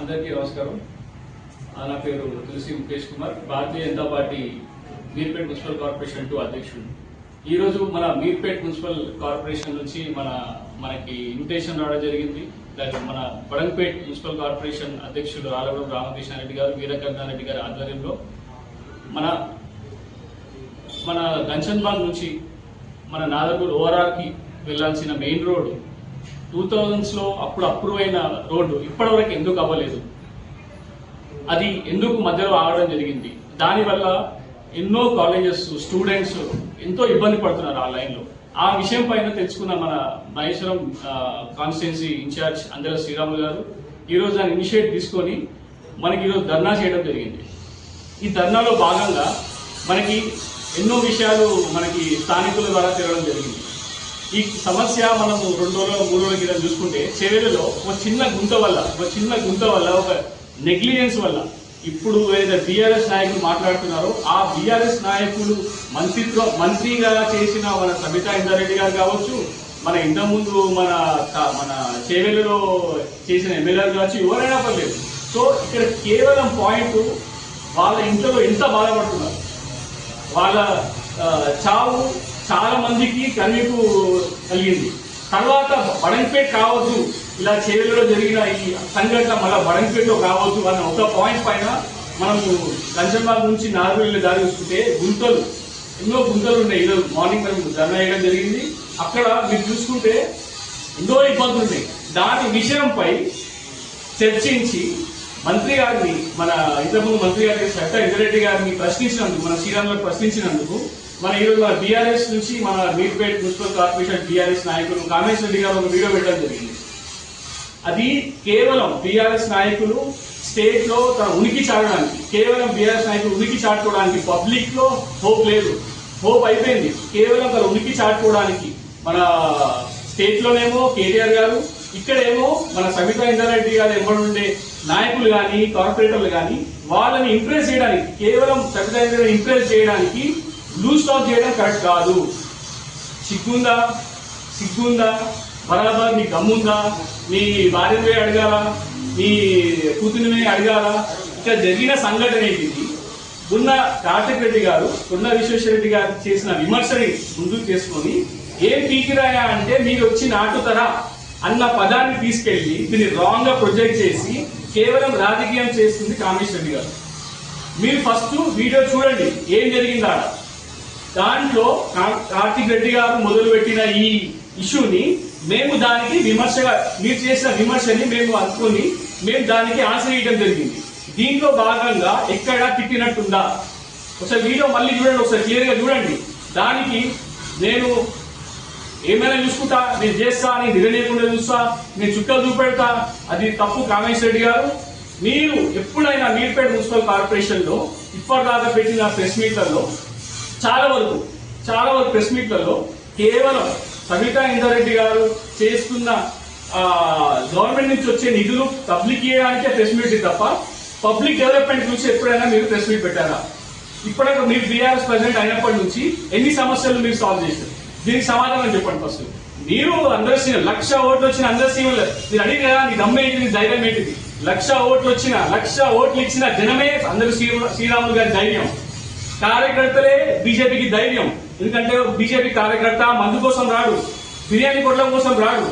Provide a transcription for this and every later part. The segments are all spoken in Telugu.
అందరికీ నమస్కారం. నా పేరు Tulasi Mukesh Kumar. Bharatiya Janata party Meerpet municipal corporation two అధ్యక్షుడు. ఈరోజు మన మీర్పేట్ మున్సిపల్ కార్పొరేషన్ నుంచి మన మనకి ఇన్విటేషన్ రావడం జరిగింది. దానికి మన బడంపేట్ మున్సిపల్ కార్పొరేషన్ అధ్యక్షుడు ఆలగూడెం రామకృష్ణారెడ్డి గారు వీరకర్ణారెడ్డి గారి ఆధ్వర్యంలో మన మన గంచన్బాగ్ నుంచి మన నాదర్గూర్ ఓఆర్ఆర్ వెళ్ళాల్సిన వెళ్ళాల్సిన మెయిన్ రోడ్ టూ థౌజండ్స్లో అప్పుడు అప్రూవ్ అయిన రోడ్డు ఇప్పటివరకు ఎందుకు అవ్వలేదు? అది ఎందుకు మధ్యలో ఆగడం జరిగింది? దానివల్ల ఎన్నో కాలేజెస్ స్టూడెంట్స్ ఎంతో ఇబ్బంది పడుతున్నారు ఆ లైన్లో. ఆ విషయం పైన తెలుసుకున్న మన మహేశ్వరం కాన్స్టిట్యున్సీ ఇన్ఛార్జ్ అందర శ్రీరాములు గారు ఈరోజు దాన్ని ఇనిషియేట్ తీసుకొని మనకి ఈరోజు ధర్నా చేయడం జరిగింది. ఈ ధర్నాలో భాగంగా మనకి ఎన్నో విషయాలు మనకి స్థానికుల ద్వారా తిరగడం జరిగింది. ఈ సమస్య మనము రెండు రోజుల మూడు రోజుల కింద చూసుకుంటే చెవెలలో ఒక చిన్న గుంత వల్ల ఒక చిన్న గుంత వల్ల ఒక నెగ్లిజెన్స్ వల్ల ఇప్పుడు ఏదైతే బీఆర్ఎస్ నాయకులు మాట్లాడుతున్నారో ఆ బీఆర్ఎస్ నాయకులు మంత్రిత్వ మంత్రిగా చేసిన మన సబితా ఇందారెడ్డి గారు కావచ్చు మన ఇంతకుముందు మన మన చేవెలలో చేసిన ఎమ్మెల్యేలు కావచ్చు ఎవరైనా పర్లేదు. సో ఇక్కడ కేవలం పాయింట్ వాళ్ళ ఇంట్లో ఎంత బాధపడుతున్నారు? వాళ్ళ చావు చాలా మందికి కన్నీకు కలిగింది. తర్వాత బడంపేట్ కావద్దు ఇలా చేవెలలో జరిగిన ఈ సంఘటన మళ్ళీ బడంపేటలో కావద్దు అన్న ఒక పాయింట్ పైన మనము కంచంబాగ్ నుంచి నాలుగు దారి చూసుకుంటే గుంతలు ఎన్నో గుంతలు ఉన్నాయి. ఈరోజు మార్నింగ్ మనం ధర్నా చేయడం జరిగింది. అక్కడ మీరు చూసుకుంటే ఎన్నో ఇబ్బందులు ఉన్నాయి. దాని విషయంపై చర్చించి మంత్రి గారిని మన ఇంతకుముందు మంత్రి గారి చట్ట ఇంద్రెడ్డి గారిని ప్రశ్నించినందుకు మన శ్రీరామ్ గారు ప్రశ్నించినందుకు మన ఈరోజు మన బీఆర్ఎస్ నుంచి మన మీర్పేట్ మున్సిపల్ కార్పొరేషన్ బీఆర్ఎస్ నాయకులు కామేశ్వర రెడ్డి గారు ఒక వీడియో పెట్టడం జరిగింది. అది కేవలం బీఆర్ఎస్ నాయకులు స్టేట్లో తన ఉనికి చాటడానికి కేవలం బీఆర్ఎస్ నాయకులు ఉనికి చాటుకోవడానికి పబ్లిక్లో హోప్ లేదు. హోప్ అయిపోయింది. కేవలం తన ఉనికి చాటుకోవడానికి మన స్టేట్ లోనేమో కేటీఆర్ గారు ఇక్కడేమో మన సబితా ఇంద్రారెడ్డి గారు ఎంబడి ఉండే నాయకులు కానీ కార్పొరేటర్లు కానీ వాళ్ళని ఇంప్రెస్ చేయడానికి కేవలం సబితా ఇంద్రారెడ్డి ఇంప్రెస్ చేయడానికి లూజ్ టాక్ చేయడం కరెక్ట్ కాదు. సిగ్గుందా? సిగ్గుందా? బరాబర్ నీ దమ్ముందా నీ భార్యవే అడగాలా? నీ కూతురిని అడగాలా? ఇక్కడ జరిగిన సంఘటన ఏంటిది? ఉన్న కార్తిక్ రెడ్డి గారు ఉన్న విశ్వేశ్వరరెడ్డి గారు చేసిన విమర్శని ముందుకు చేసుకొని ఏం పీకిరాయా అంటే మీరు వచ్చి నాటుతరా? అన్న పదాన్ని తీసుకెళ్ళి దీన్ని రాంగ్గా ప్రొజెక్ట్ చేసి కేవలం రాజకీయం చేస్తుంది కామేశ్వర రెడ్డి గారు. మీరు ఫస్ట్ వీడియో చూడండి ఏం జరిగిందా దాంట్లో కార్తిక్ రెడ్డి గారు మొదలుపెట్టిన ఈ ఇష్యూని మేము దానికి విమర్శగా మీరు చేసిన విమర్శని మేము అనుకుని మేము దానికి ఆన్సర్ ఇవ్వడం జరిగింది. దీంట్లో భాగంగా ఎక్కడ తిట్టినట్టుందా? ఒకసారి వీడియో మళ్ళీ చూడండి ఒకసారి క్లియర్గా చూడండి. దానికి నేను ఏమైనా చూసుకుంటా నేను చేస్తా నేను తిరగలేకుండా చూస్తా నేను చుక్కలు చూపెడతా అది తప్పు కామేష్ రెడ్డి గారు. మీరు ఎప్పుడైనా మీర్పేట మున్సిపల్ కార్పొరేషన్లో ఇప్పటిదాకా పెట్టిన ప్రెస్ మీట్లలో చాలా వరకు చాలా వరకు ప్రెస్ మీట్లలో కేవలం సవితా ఇందారెడ్డి గారు చేస్తున్న గవర్నమెంట్ నుంచి వచ్చే నిధులు పబ్లిక్ ఇవ్వడానికే ప్రెస్ మీట్ తప్ప పబ్లిక్ డెవలప్మెంట్ గురించి ఎప్పుడైనా మీరు ప్రెస్ మీట్ పెట్టారా? ఇప్పటికీ మీరు బీఆర్ఎస్ ప్రెసిడెంట్ అయినప్పటి నుంచి ఎన్ని సమస్యలు మీరు సాల్వ్ చేశారు? దీనికి సమాధానం చెప్పండి ఫస్ట్ మీరు అందరు సీఎం లక్ష ఓట్లు వచ్చిన అందరి సీఎంలు మీరు అడిగి కదా నీ దమ్మ ఏంటి నీ ధైర్యం ఏంటిది? లక్ష ఓట్లు వచ్చిన లక్ష ఓట్లు ఇచ్చిన జనమే అందరు శ్రీరాములు గారి ధైర్యం కార్యకర్తలే బీజేపీకి ధైర్యం. ఎందుకంటే బీజేపీ కార్యకర్త మందు కోసం రాడు బిర్యానీ కొట్టడం కోసం రాడు.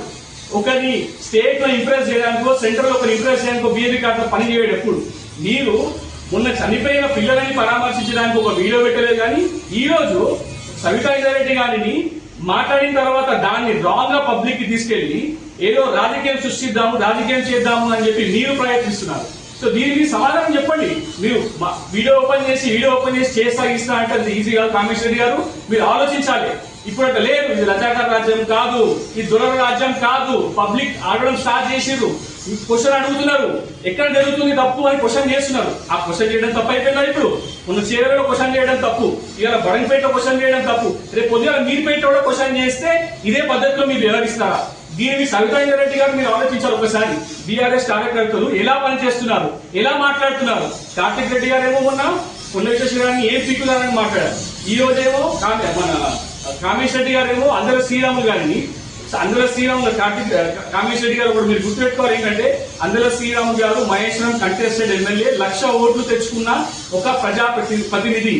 ఒకరిని స్టేట్లో ఇంప్రెస్ చేయడానికో సెంటర్లో ఒకరిని ఇంప్రెస్ చేయడానికో బీజేపీ కార్యకర్త పని చేయడు ఎప్పుడు. మీరు మొన్న చనిపోయిన పిల్లలని పరామర్శించడానికి ఒక వీడియో పెట్టలేదు కానీ ఈ రోజు సవితా రెడ్డి గారిని మాట్లాడిన తర్వాత దాన్ని రాంగ్గా పబ్లిక్కి తీసుకెళ్ళి ఏదో రాజకీయం సృష్టిద్దాము రాజకీయం చేద్దాము అని చెప్పి మీరు ప్రయత్నిస్తున్నారు. సో దీనికి సమాధానం చెప్పండి. మీరు వీడియో ఓపెన్ చేసి వీడియో ఓపెన్ చేసి చేస్తా ఇస్తా అంటే అది ఈజీ కాదు. కామేశ్వరి గారు మీరు ఆలోచించాలి. ఇప్పుడు అంటే లేదు. ఇది లజాకర్ రాజ్యం కాదు. ఇది దురద రాజ్యం కాదు. పబ్లిక్ ఆడడం స్టార్ట్ చేసిర్రు క్వశ్చన్ అడుగుతున్నారు. ఎక్కడ జరుగుతుంది తప్పు అని క్వశ్చన్ చేస్తున్నారు. ఆ క్వశ్చన్ చేయడం తప్పు అయిపోయిందా ఇప్పుడు? మొన్న చీరలో క్వశ్చన్ చేయడం తప్పు. ఇవాళ బడంపేట క్వశ్చన్ చేయడం తప్పు. రేపు పొద్దున మీరుపేట కూడా క్వశ్చన్ చేస్తే ఇదే పద్ధతిలో మీరు వ్యవహరిస్తారా? దీనిని సవితా రెడ్డి గారు మీరు ఆలోచించాలి ఒకసారి. బీఆర్ఎస్ కార్యకర్తలు ఎలా పనిచేస్తున్నారు? ఎలా మాట్లాడుతున్నారు? కార్తిక్ రెడ్డి గారు ఏమో మొన్న పుణ్యశ్వరి గారిని ఏం పీకులారని మాట్లాడారు. ఈ రోజేమో మన కామేష్ రెడ్డి గారేమో అందరూ శ్రీరాములు గారిని. అందులో శ్రీరాములు గారు కార్తీక్ రెడ్డి గారు కూడా మీరు గుర్తుపెట్టుకోవాలి ఏంటంటే అందులో శ్రీరాములు గారు మహేశ్వరం కంటెస్టెడ్ ఎమ్మెల్యే లక్ష ఓట్లు తెచ్చుకున్న ఒక ప్రజా ప్రతినిధి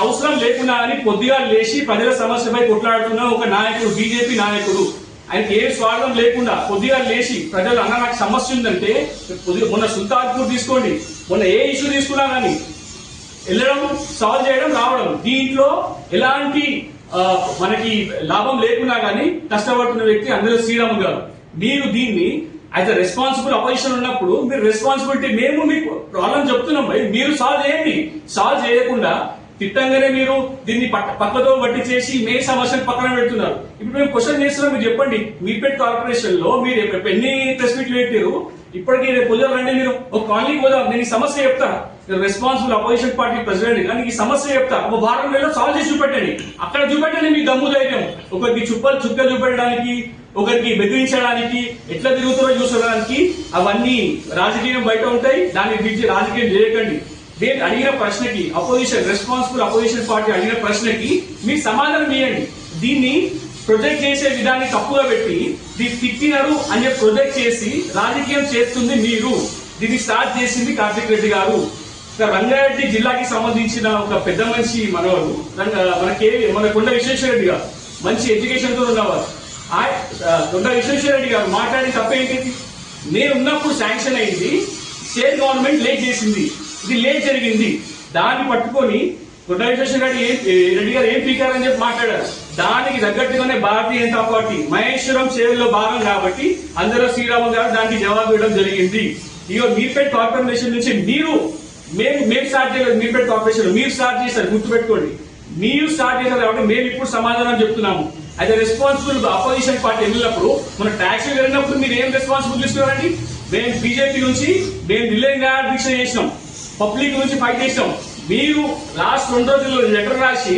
అవసరం లేకుండా అని కొద్దిగా లేచి ప్రజల సమస్యపై కొట్లాడుతున్న ఒక నాయకుడు బీజేపీ నాయకుడు. ఆయనకి ఏ స్వార్థం లేకుండా కొద్దిగా లేచి ప్రజలు అన్న నాకు సమస్య ఉందంటే కొద్దిగా మొన్న సుల్తాన్పూర్ తీసుకోండి మొన్న ఏ ఇష్యూ తీసుకున్నా కానీ వెళ్ళడం సాల్వ్ చేయడం రావడం దీంట్లో ఎలాంటి మనకి లాభం లేకున్నా కానీ కష్టపడుతున్న వ్యక్తి అందులో శ్రీరాము గారు. మీరు దీన్ని యాజ్ అ రెస్పాన్సిబుల్ అపోజిషన్ ఉన్నప్పుడు మీరు రెస్పాన్సిబిలిటీ మేము మీకు ప్రాబ్లం చెప్తున్నాం భయ్ మీరు సాల్వ్ చేయండి. సాల్వ్ చేయకుండా తిట్టంగానే మీరు దీన్ని పక్కతో బట్టి చేసి మే సమస్యను పక్కన పెడుతున్నారు. ఇప్పుడు మేము క్వశ్చన్ చేస్తున్నాం మీరు చెప్పండి. మీర్పేట్ కార్పొరేషన్లో మీరు ఎన్ని ప్రెస్ మీట్లు పెట్టారు? ఇప్పటికీ రేపు పొద్దున రండి మీరు. ఒక కాలనీ పోదాం నేను ఈ సమస్య చెప్తా. రెస్పాన్సిబుల్ అపోజిషన్ పార్టీ ప్రెసిడెంట్ కానీ ఈ సమస్య చెప్తా. ఒక వారం సాల్వ్ చేసి చూపెట్టండి. అక్కడ చూపెట్టండి మీ దమ్ము ధైర్యం. ఒకరికి చుప్పలు చుక్క చూపెట్టడానికి ఒకరికి బెదిరించడానికి ఎట్లా తిరుగుతారో చూసడానికి అవన్నీ రాజకీయం బయట ఉంటాయి. దాన్ని పిలిచి రాజకీయం చేయకండి. నేను అడిగిన ప్రశ్నకి అపోజిషన్ రెస్పాన్సిబుల్ అపోజిషన్ పార్టీ అడిగిన ప్రశ్నకి మీరు సమాధానం ఇవ్వండి దీన్ని ప్రొజెక్ట్ చేసే విధాన్ని తప్పుగా పెట్టి దీన్ని తిట్టినరు అని ప్రొజెక్ట్ చేసి రాజకీయం చేస్తుంది మీరు. దీన్ని స్టార్ట్ చేసింది కార్తిక్ రెడ్డి గారు. రంగారెడ్డి జిల్లాకి సంబంధించిన ఒక పెద్ద మనిషి మనవాడు రంగ- మన కే మన కొండ విశ్వేశ్వర రెడ్డి గారు. మంచి ఎడ్యుకేషన్తో ఉన్నవారు. ఆ కొండ విశ్వేశ్వర రెడ్డి గారు మాట్లాడి తప్పేంటి? నేను ఉన్నప్పుడు శాంక్షన్ అయింది స్టేట్ గవర్నమెంట్ లేట్ చేసింది. ఇది లే జరిగింది. దాన్ని పట్టుకొని కొండ రెడ్డి రెడ్డి గారు ఏం పీకారని చెప్పి మాట్లాడారు. దానికి తగ్గట్టుగానే భారతీయ జనతా పార్టీ మహేశ్వరం సేవలో భాగం కాబట్టి అందరూ శ్రీరాము గారు దానికి జవాబు ఇవ్వడం జరిగింది. ఇగో మీర్పేట్ కార్పొరేషన్ నుంచి మీరు మేము మేము స్టార్ట్ చేయలేదు మీర్పేట్ కార్పొరేషన్. మీరు స్టార్ట్ చేశారు గుర్తుపెట్టుకోండి. మీరు స్టార్ట్ చేశారు కాబట్టి మేము ఇప్పుడు సమాధానం చెప్తున్నాము. అయితే రెస్పాన్సిబుల్ అపోజిషన్ పార్టీ వెళ్ళినప్పుడు మన ట్యాక్స్ వెళ్ళినప్పుడు మీరు ఏం రెస్పాన్సిబుల్ తీసుకున్నారండి? మేము బీజేపీ నుంచి మేము ఢిల్లీ దీక్ష చేసినాం. పబ్లిక్ నుంచి ఫైట్ చేసాం మీరు లాస్ట్ రెండు రోజుల్లో లెటర్ రాసి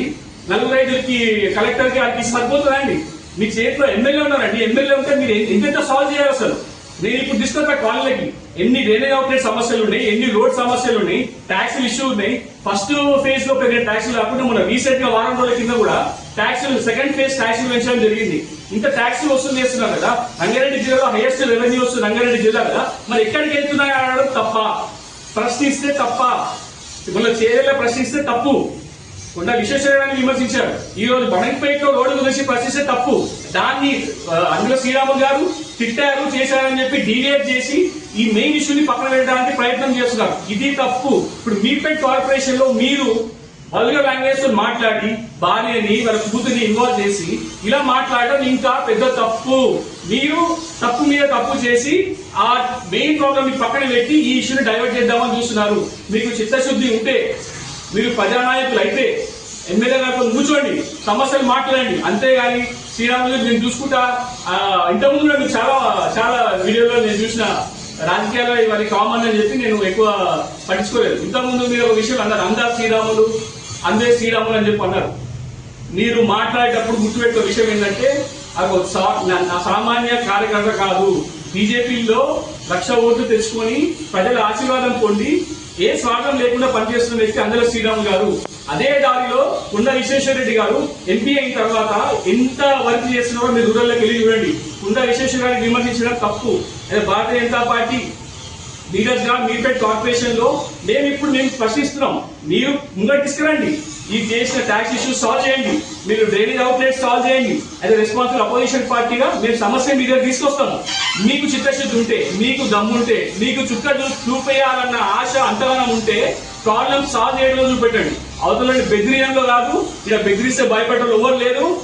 నలుగురు రైతులకి కలెక్టర్కి వారికి సరిపోతుందండి మీ చేతిలో ఎమ్మెల్యే ఉన్నారండి. ఎమ్మెల్యే ఉంటే మీరు ఎంత సాల్వ్ చేయాలి అసలు? నేను ఇప్పుడు తీసుకొస్తా కాలనీలకి ఎన్ని డ్రైనేజ్ అవుట్లెట్ సమస్యలు ఉన్నాయి ఎన్ని రోడ్ సమస్యలు ఉన్నాయి ట్యాక్స్ ఇష్యూ ఉన్నాయి. ఫస్ట్ ఫేజ్లో పెరిగిన ట్యాక్సులు కాకుండా మన రీసెంట్గా వారం రోజుల కింద కూడా ట్యాక్సులు సెకండ్ ఫేజ్ ట్యాక్సులు పెంచడం జరిగింది. ఇంత ట్యాక్సులు వసూలు చేస్తున్నాం కదా రంగారెడ్డి జిల్లాలో హైయెస్ట్ రెవెన్యూ వస్తుంది రంగారెడ్డి జిల్లా కదా. మరి ఎక్కడికి వెళ్తున్నాయి అనడం తప్ప ప్రశ్నిస్తే తప్ప మన చేయాల ప్రశ్నిస్తే తప్పు. కొండ విశ్వేశ్వరరాన్ని విమర్శించారు. ఈ రోజు బడంపేటలో రోడ్డు గురించి ప్రశ్నిస్తే తప్పు. దాన్ని అందులో శ్రీరాములు గారు తిట్టారు చేశారని చెప్పి డీలేట్ చేసి ఈ మెయిన్ ఇష్యూని పక్కన పెట్టడానికి ప్రయత్నం చేస్తున్నారు. ఇది తప్పు. ఇప్పుడు మీపేట్ కార్పొరేషన్లో మీరు వల్గర్ లాంగ్వేజ్తో మాట్లాడి భార్యని వాళ్ళ కూతుర్ని ఇన్వాల్వ్ చేసి ఇలా మాట్లాడడం ఇంకా పెద్ద తప్పు. మీరు తప్పు మీద తప్పు చేసి ఆ మెయిన్ ప్రాబ్లమ్ పక్కన పెట్టి ఈ ఇష్యూని డైవర్ట్ చేద్దామని చూస్తున్నారు. మీకు చిత్తశుద్ధి ఉంటే మీరు ప్రజానాయకులు అయితే ఎమ్మెల్యే గారితో కూర్చోండి సమస్యలు మాట్లాడండి. అంతేగాని శ్రీరాములు నేను చూసుకుంటా ఇంతకుముందు నేను చాలా చాలా వీడియోలో నేను చూసిన రాజకీయాల్లో ఇవన్నీ కామన్ అని చెప్పి నేను ఎక్కువ పట్టించుకోలేదు. ఇంతకుముందు మీరు ఒక విషయం అన్నారు అందా శ్రీరాములు అందే శ్రీరాములు అని చెప్పి అన్నారు. మీరు మాట్లాడేటప్పుడు గుర్తుపెట్టే విషయం ఏంటంటే అది సా- నా- సామాన్య కార్యకర్త కాదు. బీజేపీలో లక్ష ఓట్లు తెచ్చుకొని ప్రజల ఆశీర్వాదం పొంది ఏ స్వార్థం లేకుండా పనిచేస్తున్న వ్యక్తి అందల శ్రీరామ్ గారు. అదే దారిలో ఉన్న విశ్వేశ్వరరెడ్డి గారు ఎంపీ అయిన తర్వాత ఎంత వర్క్ చేస్తున్నారో మీరు దూరంలోకి వెళ్ళి చూడండి. ఉన్న విశ్వేశ్వర గారిని విమర్శించడం తప్పు. అదే భారతీయ జనతా పార్టీ లీడర్స్గా మీర్పేట్ కార్పొరేషన్లో మేము ఇప్పుడు మేము ప్రశ్నిస్తున్నాం. మీరు ముంగట తీసుకురండి. ఈ చేసిన ట్యాక్స్ ఇష్యూస్ సాల్వ్ చేయండి. మీరు డ్రైనేజ్ అవుట్లెట్ సాల్వ్ చేయండి. అదే రెస్పాన్సిబుల్ అపోజిషన్ పార్టీగా మేము సమస్య మీ దగ్గర తీసుకొస్తాము. మీకు చిత్తశుద్ధి ఉంటే మీకు దమ్ముంటే మీకు చుక్క చూపేయాలన్న ఆశ అంతగానం ఉంటే ప్రాబ్లం సాల్వ్ చేయడంలో చూపెట్టండి. అవతలని బెదిరియంలో కాదు ఇలా బెదిరిస్తే భయపడడం ఎవరు లేరు.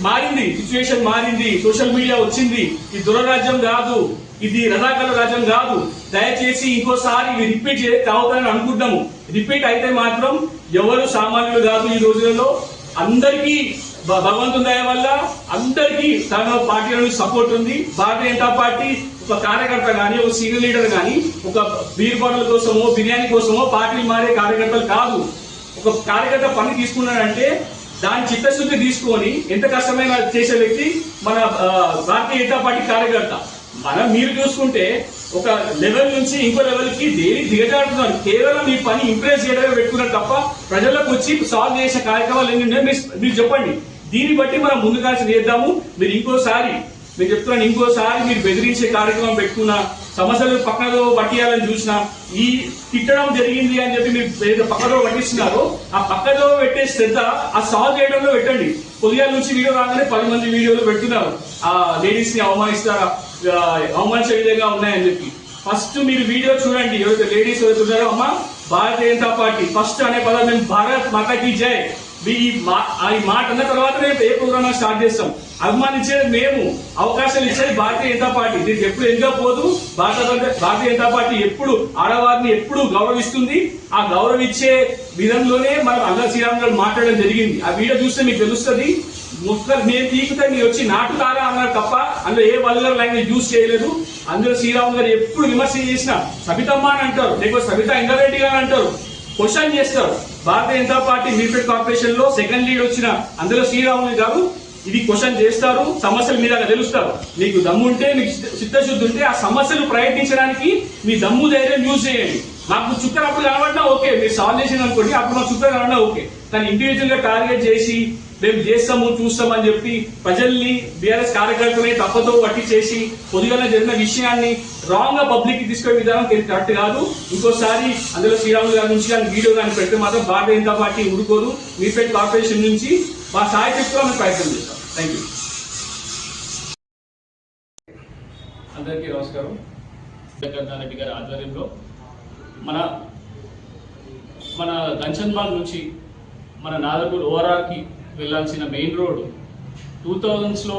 మారింది. సిచ్యువేషన్ మారింది. సోషల్ మీడియా వచ్చింది. ఇది దురరాజ్యం కాదు. ఇది రథాకల రాజ్యం కాదు. దయచేసి ఇంకోసారి ఇవి రిపీట్ చే కావుతానని అనుకుంటాము రిపీట్ అయితే మాత్రం ఎవరు సామాన్యులు కాదు ఈ రోజులలో. అందరికీ భ- భగవంతుని దయ వల్ల అందరికీ తన పార్టీలను సపోర్ట్ ఉంది. భారతీయ జనతా పార్టీ ఒక కార్యకర్త కానీ ఒక సీనియర్ లీడర్ కానీ ఒక బీర్ కోసమో బిర్యానీ కోసమో పార్టీలు మారే కార్యకర్తలు కాదు. ఒక కార్యకర్త పని తీసుకున్నాడంటే దాని చిత్తశుద్ధి తీసుకొని ఎంత కష్టమైన చేసే వ్యక్తి మన భారతీయ జనతా పార్టీ కార్యకర్త. మనం మీరు చూసుకుంటే ఒక లెవెల్ నుంచి ఇంకో లెవెల్కి దేని దిగజాడుతున్నారు కేవలం మీ పని ఇంప్రెస్ చేయడమే పెట్టుకున్నారు తప్ప ప్రజలకు వచ్చి సాల్వ్ చేసే కార్యక్రమాలు ఏంటంటే మీరు- మీరు చెప్పండి. దీన్ని బట్టి మనం ముందుగా చేద్దాము మీరు ఇంకోసారి నేను చెప్తున్నాను ఇంకోసారి మీరు బెదిరించే కార్యక్రమం పెట్టుకున్నా సమస్యలు పక్కనలో పట్టియాలని చూసినా ఈ తిట్టడం జరిగింది అని చెప్పి మీరు ఏదో పక్కలో పట్టిస్తున్నారో ఆ పక్కలో పెట్టే శ్రద్ధ ఆ సాల్వ్ చేయడంలో పెట్టండి. పొద్దుగాల నుంచి వీడియో రాగానే పది మంది వీడియోలు పెడుతున్నారు. ఆ లేడీస్ని అవమానిస్తారా? అవమానించే విధంగా ఉన్నాయని చెప్పి. ఫస్ట్ మీరు వీడియో చూడండి. ఎవరైతే లేడీస్ ఎవరైతే ఉన్నారో అమ్మ భారతీయ జనతా పార్టీ ఫస్ట్ అనే పదం మేము భారత్ మాతాకి జై. ఈ మా ఆ ఈ మాట అన్న తర్వాత రేపు ఏ ప్రోగ్రామ్ స్టార్ట్ చేస్తాం. అభిమానించేది మేము అవకాశాలు ఇచ్చేది భారతీయ జనతా పార్టీ. దీనికి ఎప్పుడు ఎంగా పోదు. భారత భారతీయ జనతా పార్టీ ఎప్పుడు ఆడవారిని ఎప్పుడు గౌరవిస్తుంది. ఆ గౌరవించే విధంలోనే మనం అందరు శ్రీరామ్ గారు మాట్లాడడం జరిగింది. ఆ వీడియో చూస్తే మీకు తెలుస్తుంది. ముక్కలు నేను తీకుతే మీ వచ్చి నాటుతారా అన్నారు తప్ప అందులో ఏ వల్గర్ లాంగ్వేజ్ యూజ్ చేయలేదు. అందులో శ్రీరామ్ గారు ఎప్పుడు విమర్శ చేసిన సబితమ్మ అని అంటారు. లేకపోతే సబితా ఇంగారెడ్డి గారు అంటారు. క్వశ్చన్ చేస్తారు. భారతీయ జనతా పార్టీ మీర్పేట్ కార్పొరేషన్లో సెకండ్ లీడ్ వచ్చిన అందులో శ్రీరాములు గారు ఇది క్వశ్చన్ చేస్తారు సమస్యలు మీద తెలుస్తారు. మీకు దమ్ము ఉంటే మీకు చిత్తశుద్ధి ఉంటే ఆ సమస్యలు ప్రయత్నించడానికి మీ దమ్ము ధైర్యం యూజ్ చేయండి. మాకు చుక్కలు అప్పుడు కనబడినా ఓకే మీరు సాల్వ్ చేసింది అనుకోండి అప్పుడు మాకు చుక్కలు కనబడినా ఓకే. కానీ ఇండివిజువల్గా టార్గెట్ చేసి మేము చేస్తాము చూస్తామని చెప్పి ప్రజల్ని బీఆర్ఎస్ కార్యకర్తలని తప్పతో పట్టి చేసి పొద్దుగల జరిగిన విషయాన్ని రాంగ్గా పబ్లిక్కి తీసుకునే విధానం కరెక్ట్ కాదు. ఇంకోసారి అందులో శ్రీరాములు గారి నుంచి కానీ వీడియో కానీ పెడితే మాత్రం భారతీయ జనతా పార్టీ ఊరుకోదు. మీపేట్ కార్పొరేషన్ నుంచి మా సాయి శక్తిలో మేము ప్రయత్నం చేస్తాం. థ్యాంక్ యూ అందరికీ నమస్కారం. రెడ్డి గారి ఆధ్వర్యంలో మన మన గంచన్బాగ్ నుంచి మన నాదపూర్ ఓఆర్ఆర్కి వెళ్ళాల్సిన మెయిన్ రోడ్ టూ థౌజండ్స్లో